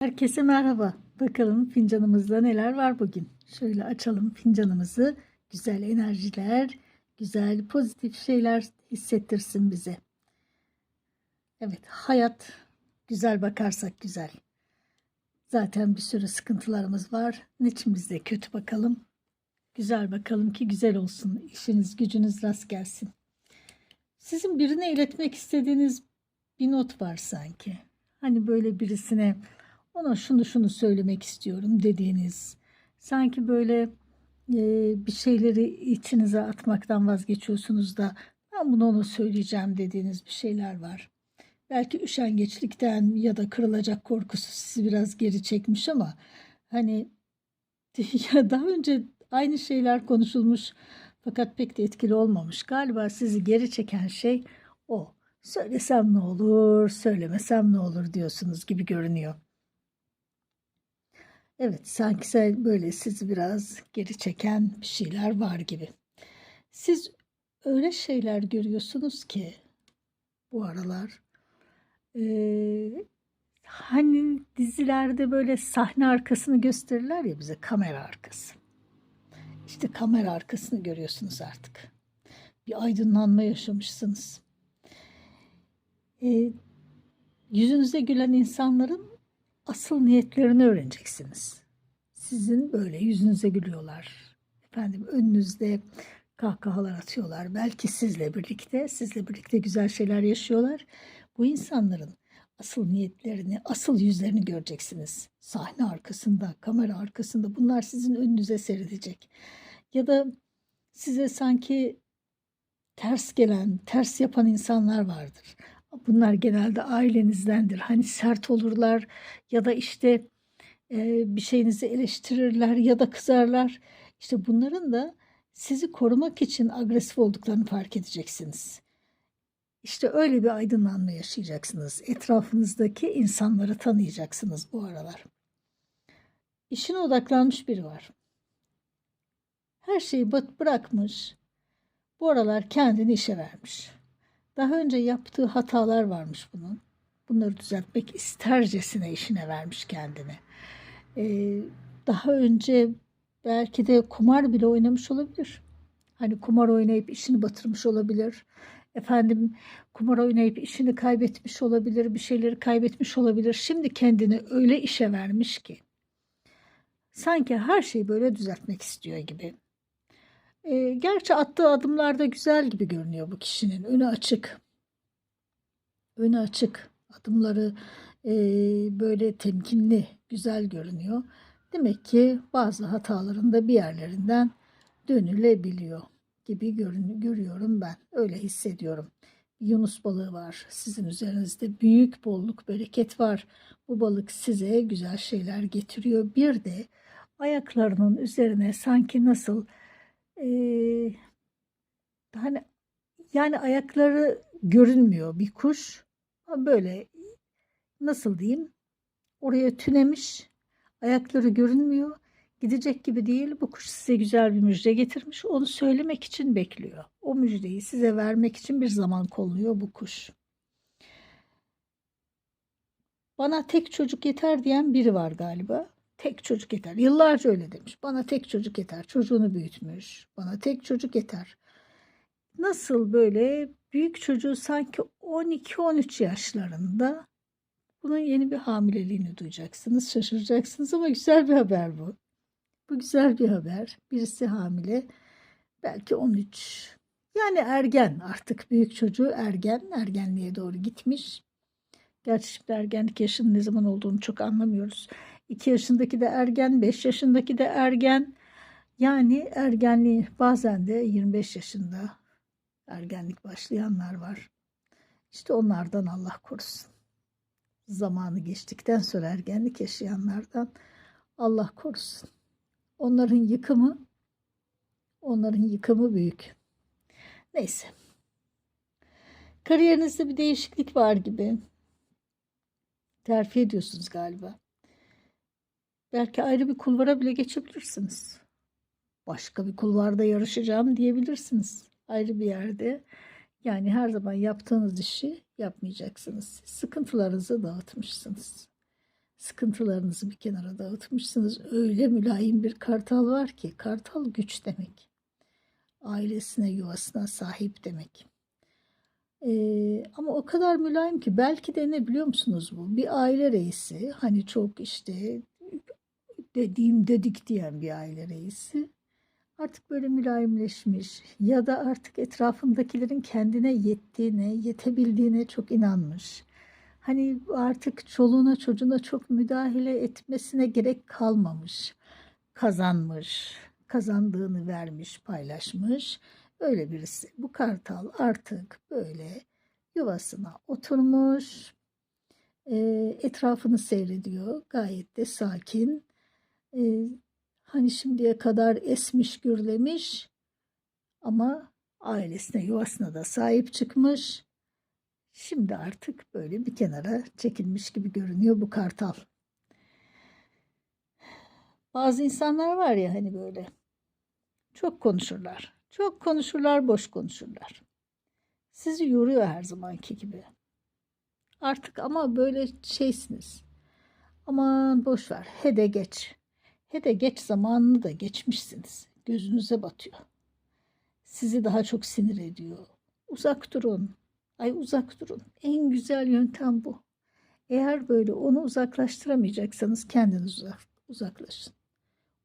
Herkese merhaba. Bakalım fincanımızda neler var bugün. Şöyle açalım fincanımızı. Güzel enerjiler, güzel pozitif şeyler hissettirsin bize. Evet, hayat güzel bakarsak güzel. Zaten bir sürü sıkıntılarımız var. Niçin biz de kötü bakalım? Güzel bakalım ki güzel olsun. İşiniz, gücünüz rast gelsin. Sizin birine iletmek istediğiniz bir not var sanki. Hani böyle birisine ona şunu şunu söylemek istiyorum dediğiniz sanki böyle e, bir şeyleri içinize atmaktan vazgeçiyorsunuz da ben bunu ona söyleyeceğim dediğiniz bir şeyler var. Belki üşengeçlikten ya da kırılacak korkusu sizi biraz geri çekmiş ama hani ya daha önce aynı şeyler konuşulmuş fakat pek de etkili olmamış. Galiba sizi geri çeken şey o. Söylesem ne olur, söylemesem ne olur diyorsunuz gibi görünüyor. Evet, sanki böyle sizi biraz geri çeken bir şeyler var gibi. Siz öyle şeyler görüyorsunuz ki bu aralar. Ee, hani dizilerde böyle sahne arkasını gösterirler ya bize kamera arkası. İşte kamera arkasını görüyorsunuz artık. Bir aydınlanma yaşamışsınız. Ee, yüzünüze gülen insanların asıl niyetlerini öğreneceksiniz. Sizin böyle yüzünüze gülüyorlar. Efendim önünüzde kahkahalar atıyorlar. Belki sizle birlikte, sizle birlikte güzel şeyler yaşıyorlar. Bu insanların asıl niyetlerini, asıl yüzlerini göreceksiniz. Sahne arkasında, kamera arkasında bunlar sizin önünüze seyredecek. Ya da size sanki ters gelen, ters yapan insanlar vardır. Bunlar genelde ailenizdendir. Hani sert olurlar ya da işte e, bir şeyinizi eleştirirler ya da kızarlar. İşte bunların da sizi korumak için agresif olduklarını fark edeceksiniz. İşte öyle bir aydınlanma yaşayacaksınız. Etrafınızdaki insanları tanıyacaksınız bu aralar. İşine odaklanmış biri var. Her şeyi bırakmış. Bu aralar kendini işe vermiş. Daha önce yaptığı hatalar varmış bunun. Bunları düzeltmek istercesine işine vermiş kendini. Ee, daha önce belki de kumar bile oynamış olabilir. Hani kumar oynayıp işini batırmış olabilir. Efendim kumar oynayıp işini kaybetmiş olabilir, bir şeyleri kaybetmiş olabilir. Şimdi kendini öyle işe vermiş ki sanki her şeyi böyle düzeltmek istiyor gibi. E, gerçi attığı adımlar da güzel gibi görünüyor bu kişinin. Önü açık. Önü açık. Adımları e, böyle temkinli, güzel görünüyor. Demek ki bazı hatalarında bir yerlerinden dönülebiliyor gibi görün görüyorum ben. Öyle hissediyorum. Yunus balığı var. Sizin üzerinizde büyük bolluk, bereket var. Bu balık size güzel şeyler getiriyor. Bir de ayaklarının üzerine sanki nasıl ee, hani yani ayakları görünmüyor bir kuş. Böyle nasıl diyeyim? Oraya tünemiş. Ayakları görünmüyor. Gidecek gibi değil. Bu kuş size güzel bir müjde getirmiş. Onu söylemek için bekliyor. O müjdeyi size vermek için bir zaman kolluyor bu kuş. Bana tek çocuk yeter diyen biri var galiba. Tek çocuk yeter. Yıllarca öyle demiş. Bana tek çocuk yeter. Çocuğunu büyütmüş. Bana tek çocuk yeter. Nasıl böyle büyük çocuğu sanki 12-13 yaşlarında bunun yeni bir hamileliğini duyacaksınız. Şaşıracaksınız ama güzel bir haber bu. Bu güzel bir haber. Birisi hamile. Belki 13. Yani ergen artık büyük çocuğu ergen. Ergenliğe doğru gitmiş. Gerçi şimdi ergenlik yaşının ne zaman olduğunu çok anlamıyoruz. 2 yaşındaki de ergen, 5 yaşındaki de ergen. Yani ergenliği bazen de 25 yaşında ergenlik başlayanlar var. İşte onlardan Allah korusun. Zamanı geçtikten sonra ergenlik yaşayanlardan Allah korusun. Onların yıkımı onların yıkımı büyük. Neyse. Kariyerinizde bir değişiklik var gibi. Terfi ediyorsunuz galiba. Belki ayrı bir kulvara bile geçebilirsiniz. Başka bir kulvarda yarışacağım diyebilirsiniz. Ayrı bir yerde. Yani her zaman yaptığınız işi yapmayacaksınız. Sıkıntılarınızı dağıtmışsınız. Sıkıntılarınızı bir kenara dağıtmışsınız. Öyle mülayim bir kartal var ki kartal güç demek. Ailesine, yuvasına sahip demek. Ee, ama o kadar mülayim ki belki de ne biliyor musunuz bu? Bir aile reisi hani çok işte dediğim dedik diyen bir aile reisi artık böyle mülayimleşmiş ya da artık etrafındakilerin kendine yettiğine, yetebildiğine çok inanmış. Hani artık çoluğuna çocuğuna çok müdahale etmesine gerek kalmamış. Kazanmış, kazandığını vermiş, paylaşmış. Öyle birisi. Bu kartal artık böyle yuvasına oturmuş, etrafını seyrediyor. Gayet de sakin. E, hani şimdiye kadar esmiş gürlemiş ama ailesine, yuvasına da sahip çıkmış. Şimdi artık böyle bir kenara çekilmiş gibi görünüyor bu kartal. Bazı insanlar var ya hani böyle çok konuşurlar. Çok konuşurlar, boş konuşurlar. Sizi yoruyor her zamanki gibi. Artık ama böyle şeysiniz. Aman boş ver. Hede geç. Hede geç zamanını da geçmişsiniz. Gözünüze batıyor. Sizi daha çok sinir ediyor. Uzak durun. Ay uzak durun. En güzel yöntem bu. Eğer böyle onu uzaklaştıramayacaksanız kendiniz uzak, uzaklaşın.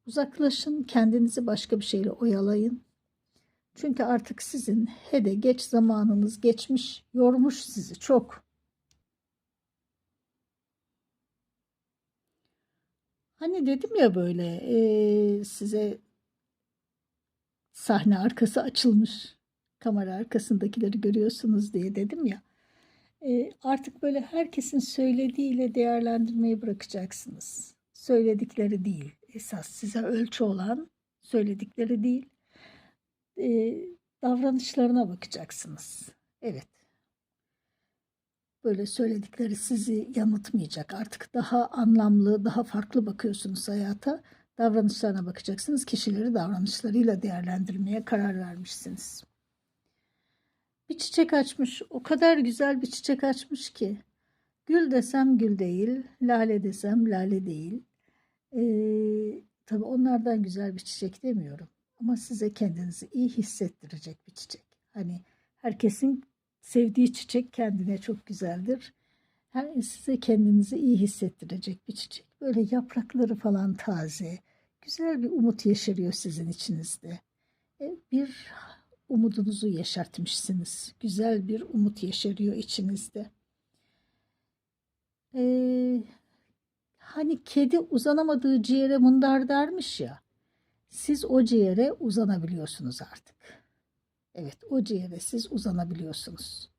Uzaklaşın, kendinizi başka bir şeyle oyalayın. Çünkü artık sizin hede geç zamanınız geçmiş, yormuş sizi çok. Hani dedim ya böyle e, size sahne arkası açılmış, kamera arkasındakileri görüyorsunuz diye dedim ya. E, artık böyle herkesin söylediğiyle değerlendirmeyi bırakacaksınız. Söyledikleri değil, esas size ölçü olan söyledikleri değil, e, davranışlarına bakacaksınız. Evet. Böyle söyledikleri sizi yanıltmayacak. Artık daha anlamlı, daha farklı bakıyorsunuz hayata. Davranışlarına bakacaksınız. Kişileri davranışlarıyla değerlendirmeye karar vermişsiniz. Bir çiçek açmış. O kadar güzel bir çiçek açmış ki. Gül desem gül değil, lale desem lale değil. Ee, tabii onlardan güzel bir çiçek demiyorum. Ama size kendinizi iyi hissettirecek bir çiçek. Hani herkesin sevdiği çiçek kendine çok güzeldir. Her size kendinizi iyi hissettirecek bir çiçek. Böyle yaprakları falan taze. Güzel bir umut yeşeriyor sizin içinizde. E, Bir umudunuzu yeşertmişsiniz. Güzel bir umut yeşeriyor içinizde. Ee, hani kedi uzanamadığı ciğere mundar dermiş ya. Siz o ciğere uzanabiliyorsunuz artık. Evet, o ciğere siz uzanabiliyorsunuz.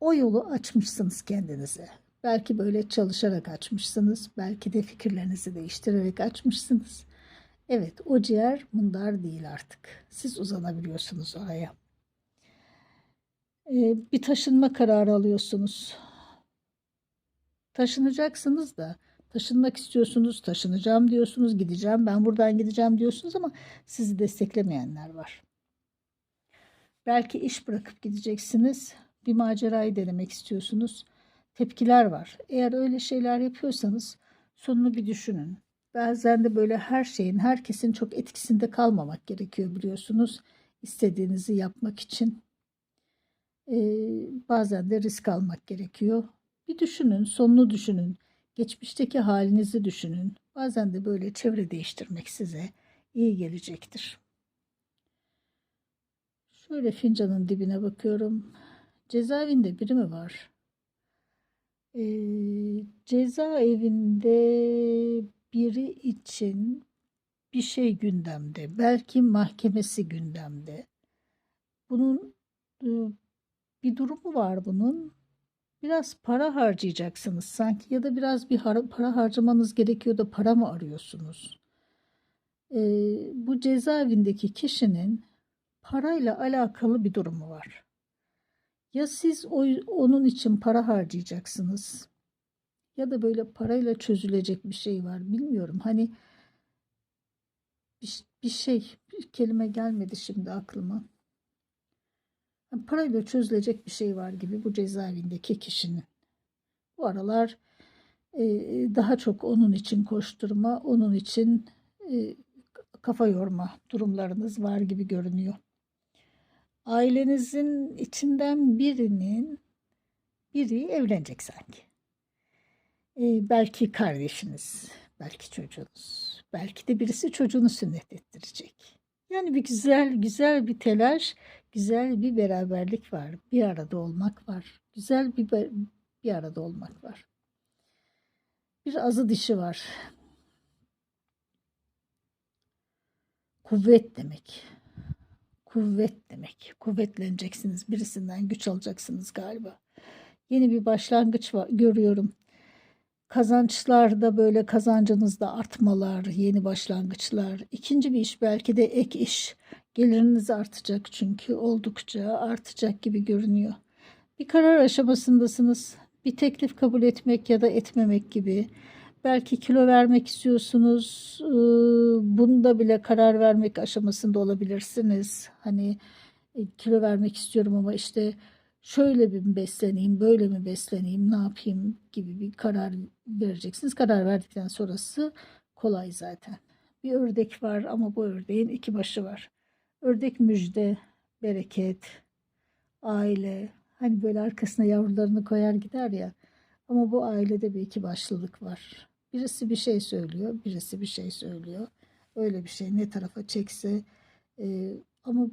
O yolu açmışsınız kendinize. Belki böyle çalışarak açmışsınız, belki de fikirlerinizi değiştirerek açmışsınız. Evet, o ciğer mundar değil artık. Siz uzanabiliyorsunuz oraya. Ee, bir taşınma kararı alıyorsunuz. Taşınacaksınız da taşınmak istiyorsunuz, taşınacağım diyorsunuz, gideceğim, ben buradan gideceğim diyorsunuz ama sizi desteklemeyenler var. Belki iş bırakıp gideceksiniz, bir macerayı denemek istiyorsunuz. Tepkiler var. Eğer öyle şeyler yapıyorsanız sonunu bir düşünün. Bazen de böyle her şeyin, herkesin çok etkisinde kalmamak gerekiyor biliyorsunuz. İstediğinizi yapmak için. Ee, bazen de risk almak gerekiyor. Bir düşünün, sonunu düşünün. Geçmişteki halinizi düşünün. Bazen de böyle çevre değiştirmek size iyi gelecektir. Şöyle fincanın dibine bakıyorum. Cezaevinde biri mi var? Ee, cezaevinde biri için bir şey gündemde. Belki mahkemesi gündemde. Bunun e, bir durumu var bunun. Biraz para harcayacaksınız sanki ya da biraz bir para harcamanız gerekiyor da para mı arıyorsunuz? Ee, bu cezaevindeki kişinin parayla alakalı bir durumu var. Ya siz o, onun için para harcayacaksınız ya da böyle parayla çözülecek bir şey var bilmiyorum. Hani bir, bir şey bir kelime gelmedi şimdi aklıma. Yani parayla çözülecek bir şey var gibi bu cezaevindeki kişinin. Bu aralar e, daha çok onun için koşturma, onun için e, kafa yorma durumlarınız var gibi görünüyor. Ailenizin içinden birinin biri evlenecek sanki. E, belki kardeşiniz, belki çocuğunuz, belki de birisi çocuğunu sünnet ettirecek. Yani bir güzel güzel bir telaş, güzel bir beraberlik var. Bir arada olmak var. Güzel bir bir arada olmak var. Bir azı dişi var. Kuvvet demek. Kuvvet demek. Kuvvetleneceksiniz. Birisinden güç alacaksınız galiba. Yeni bir başlangıç var, görüyorum. Kazançlarda böyle kazancınızda artmalar, yeni başlangıçlar. İkinci bir iş belki de ek iş. Geliriniz artacak çünkü oldukça artacak gibi görünüyor. Bir karar aşamasındasınız. Bir teklif kabul etmek ya da etmemek gibi. Belki kilo vermek istiyorsunuz. Ee, Bunda bile karar vermek aşamasında olabilirsiniz. Hani e, kilo vermek istiyorum ama işte şöyle bir besleneyim, böyle mi besleneyim, ne yapayım gibi bir karar vereceksiniz. Karar verdikten sonrası kolay zaten. Bir ördek var ama bu ördeğin iki başı var. Ördek müjde, bereket, aile. Hani böyle arkasına yavrularını koyar gider ya. Ama bu ailede bir iki başlılık var. Birisi bir şey söylüyor, birisi bir şey söylüyor. Öyle bir şey ne tarafa çekse e, ama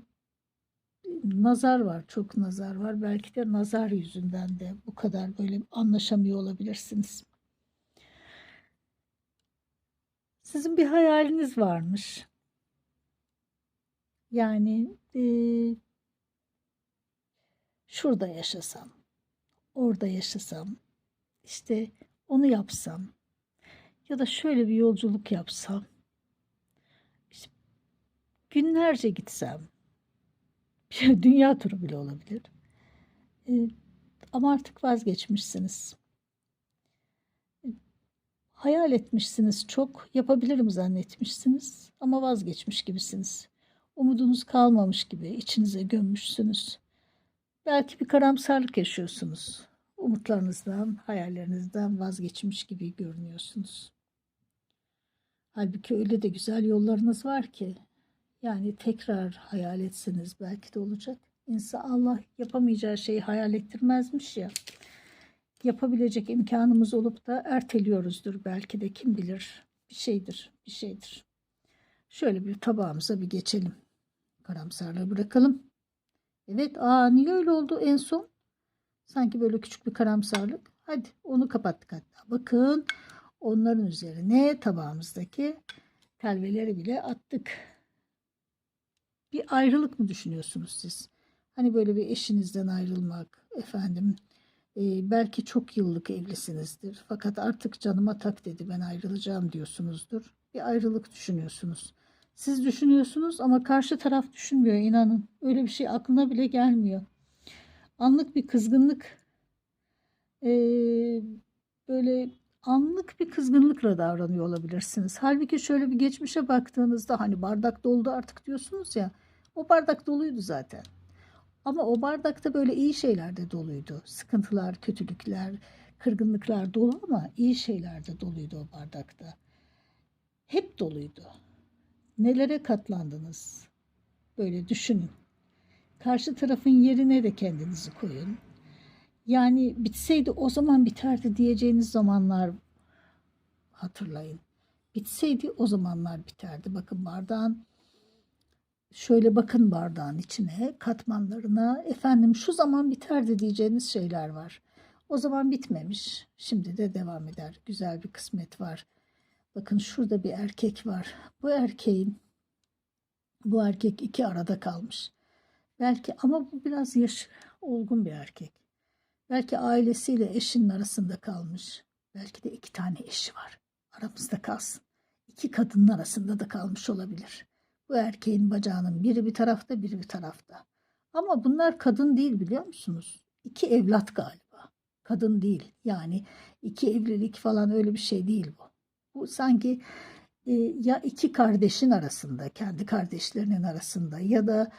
nazar var, çok nazar var. Belki de nazar yüzünden de bu kadar böyle anlaşamıyor olabilirsiniz. Sizin bir hayaliniz varmış. Yani e, şurada yaşasam, orada yaşasam, işte onu yapsam ya da şöyle bir yolculuk yapsam, işte günlerce gitsem, dünya turu bile olabilir. E, ama artık vazgeçmişsiniz. E, Hayal etmişsiniz çok, yapabilirim zannetmişsiniz ama vazgeçmiş gibisiniz. Umudunuz kalmamış gibi içinize gömmüşsünüz. Belki bir karamsarlık yaşıyorsunuz. Umutlarınızdan, hayallerinizden vazgeçmiş gibi görünüyorsunuz. Halbuki öyle de güzel yollarınız var ki. Yani tekrar hayal etseniz belki de olacak. İnsan Allah yapamayacağı şeyi hayal ettirmezmiş ya. Yapabilecek imkanımız olup da erteliyoruzdur belki de kim bilir. Bir şeydir, bir şeydir. Şöyle bir tabağımıza bir geçelim. Karamsarlığı bırakalım. Evet, aa niye öyle oldu en son? Sanki böyle küçük bir karamsarlık. Hadi onu kapattık hatta. Bakın onların üzerine tabağımızdaki telveleri bile attık. Bir ayrılık mı düşünüyorsunuz siz? Hani böyle bir eşinizden ayrılmak, efendim e, belki çok yıllık evlisinizdir. Fakat artık canıma tak dedi ben ayrılacağım diyorsunuzdur. Bir ayrılık düşünüyorsunuz. Siz düşünüyorsunuz ama karşı taraf düşünmüyor inanın. Öyle bir şey aklına bile gelmiyor. Anlık bir kızgınlık e, böyle anlık bir kızgınlıkla davranıyor olabilirsiniz. Halbuki şöyle bir geçmişe baktığınızda hani bardak doldu artık diyorsunuz ya. O bardak doluydu zaten. Ama o bardakta böyle iyi şeyler de doluydu. Sıkıntılar, kötülükler, kırgınlıklar dolu ama iyi şeyler de doluydu o bardakta. Hep doluydu. Nelere katlandınız? Böyle düşünün. Karşı tarafın yerine de kendinizi koyun. Yani bitseydi o zaman biterdi diyeceğiniz zamanlar hatırlayın. Bitseydi o zamanlar biterdi. Bakın bardağın şöyle bakın bardağın içine, katmanlarına. Efendim şu zaman biterdi diyeceğiniz şeyler var. O zaman bitmemiş. Şimdi de devam eder. Güzel bir kısmet var. Bakın şurada bir erkek var. Bu erkeğin bu erkek iki arada kalmış. Belki ama bu biraz yaş olgun bir erkek. Belki ailesiyle eşinin arasında kalmış. Belki de iki tane eşi var. Aramızda kalsın. İki kadının arasında da kalmış olabilir. Bu erkeğin bacağının biri bir tarafta, biri bir tarafta. Ama bunlar kadın değil biliyor musunuz? İki evlat galiba. Kadın değil. Yani iki evlilik falan öyle bir şey değil bu. Bu sanki e, ya iki kardeşin arasında, kendi kardeşlerinin arasında ya da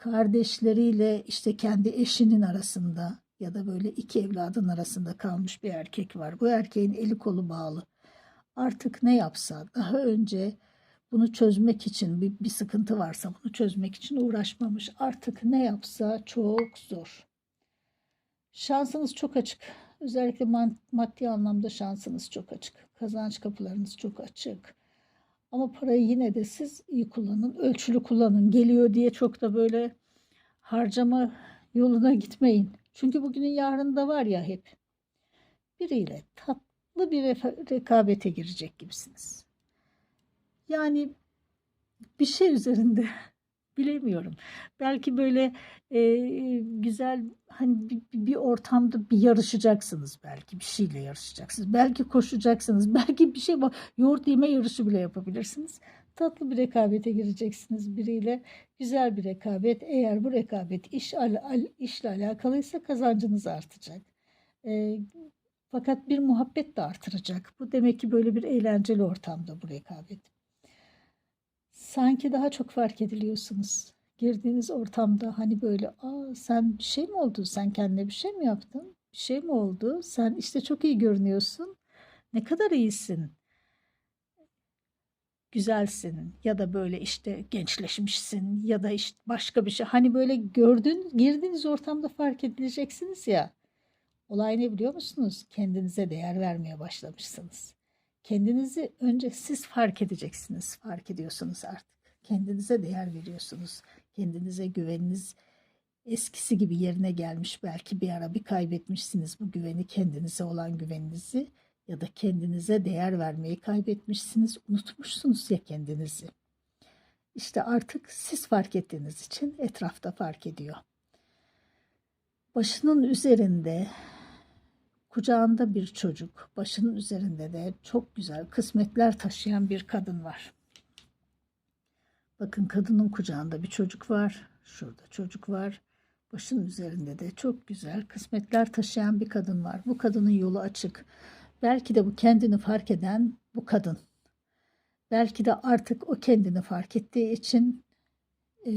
kardeşleriyle işte kendi eşinin arasında ya da böyle iki evladın arasında kalmış bir erkek var. Bu erkeğin eli kolu bağlı. Artık ne yapsa daha önce bunu çözmek için bir, bir sıkıntı varsa bunu çözmek için uğraşmamış. Artık ne yapsa çok zor. Şansınız çok açık. Özellikle maddi anlamda şansınız çok açık. Kazanç kapılarınız çok açık. Ama parayı yine de siz iyi kullanın, ölçülü kullanın. Geliyor diye çok da böyle harcama yoluna gitmeyin. Çünkü bugünün yarında var ya hep. Biriyle tatlı bir rekabete girecek gibisiniz. Yani bir şey üzerinde bilemiyorum. Belki böyle e, güzel hani bir, bir ortamda bir yarışacaksınız belki bir şeyle yarışacaksınız. Belki koşacaksınız. Belki bir şey. Yoğurt yeme yarışı bile yapabilirsiniz. Tatlı bir rekabete gireceksiniz biriyle. Güzel bir rekabet. Eğer bu rekabet iş al, al- işle alakalıysa kazancınız artacak. E, fakat bir muhabbet de artıracak. Bu demek ki böyle bir eğlenceli ortamda bu rekabet sanki daha çok fark ediliyorsunuz. Girdiğiniz ortamda hani böyle aa sen bir şey mi oldu? Sen kendine bir şey mi yaptın? Bir şey mi oldu? Sen işte çok iyi görünüyorsun. Ne kadar iyisin. Güzelsin ya da böyle işte gençleşmişsin ya da işte başka bir şey. Hani böyle gördüğün, girdiğiniz ortamda fark edileceksiniz ya. Olay ne biliyor musunuz? Kendinize değer vermeye başlamışsınız. Kendinizi önce siz fark edeceksiniz. Fark ediyorsunuz artık. Kendinize değer veriyorsunuz. Kendinize güveniniz eskisi gibi yerine gelmiş. Belki bir ara bir kaybetmişsiniz bu güveni, kendinize olan güveninizi ya da kendinize değer vermeyi kaybetmişsiniz. Unutmuşsunuz ya kendinizi. İşte artık siz fark ettiğiniz için etrafta fark ediyor. Başının üzerinde Kucağında bir çocuk, başının üzerinde de çok güzel kısmetler taşıyan bir kadın var. Bakın kadının kucağında bir çocuk var. Şurada çocuk var. Başının üzerinde de çok güzel kısmetler taşıyan bir kadın var. Bu kadının yolu açık. Belki de bu kendini fark eden bu kadın. Belki de artık o kendini fark ettiği için e,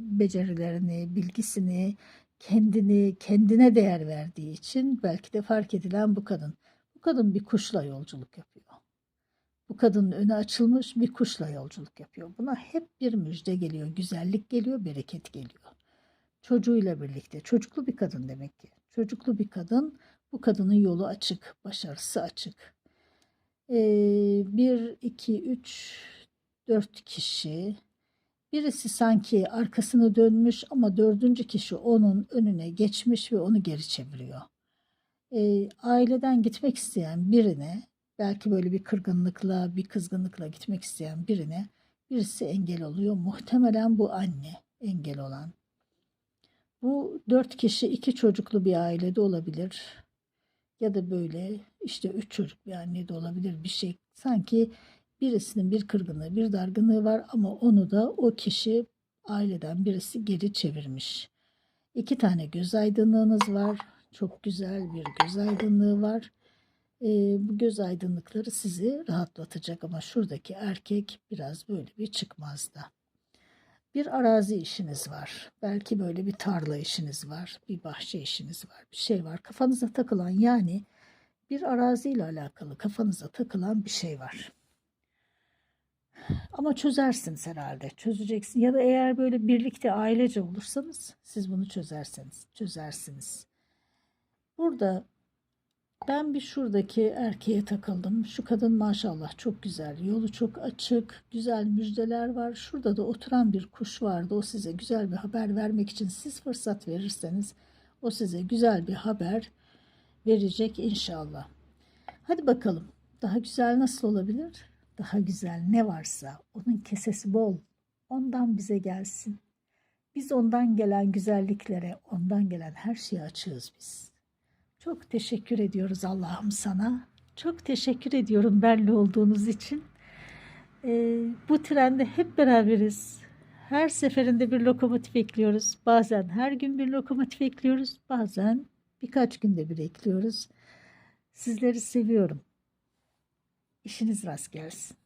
becerilerini, bilgisini, kendini kendine değer verdiği için belki de fark edilen bu kadın. Bu kadın bir kuşla yolculuk yapıyor. Bu kadının önü açılmış bir kuşla yolculuk yapıyor. Buna hep bir müjde geliyor, güzellik geliyor, bereket geliyor. Çocuğuyla birlikte, çocuklu bir kadın demek ki. Çocuklu bir kadın, bu kadının yolu açık, başarısı açık. Ee, bir, iki, üç, dört kişi Birisi sanki arkasını dönmüş ama dördüncü kişi onun önüne geçmiş ve onu geri çeviriyor. E, aileden gitmek isteyen birine, belki böyle bir kırgınlıkla, bir kızgınlıkla gitmek isteyen birine birisi engel oluyor. Muhtemelen bu anne engel olan. Bu dört kişi iki çocuklu bir ailede olabilir. Ya da böyle işte üç çocuk bir anne de olabilir bir şey. Sanki Birisinin bir kırgınlığı, bir dargınlığı var ama onu da o kişi aileden birisi geri çevirmiş. İki tane göz aydınlığınız var. Çok güzel bir göz aydınlığı var. E, bu göz aydınlıkları sizi rahatlatacak ama şuradaki erkek biraz böyle bir çıkmazda. Bir arazi işiniz var. Belki böyle bir tarla işiniz var. Bir bahçe işiniz var. Bir şey var. Kafanıza takılan yani bir araziyle alakalı kafanıza takılan bir şey var. Ama çözersiniz herhalde. Çözeceksin. Ya da eğer böyle birlikte ailece olursanız siz bunu çözersiniz. Çözersiniz. Burada ben bir şuradaki erkeğe takıldım. Şu kadın maşallah çok güzel. Yolu çok açık. Güzel müjdeler var. Şurada da oturan bir kuş vardı. O size güzel bir haber vermek için siz fırsat verirseniz o size güzel bir haber verecek inşallah. Hadi bakalım. Daha güzel nasıl olabilir? Daha güzel ne varsa onun kesesi bol. Ondan bize gelsin. Biz ondan gelen güzelliklere, ondan gelen her şeye açığız biz. Çok teşekkür ediyoruz Allah'ım sana. Çok teşekkür ediyorum benle olduğunuz için. Ee, bu trende hep beraberiz. Her seferinde bir lokomotif ekliyoruz. Bazen her gün bir lokomotif ekliyoruz. Bazen birkaç günde bir ekliyoruz. Sizleri seviyorum. İşiniz rast gelsin.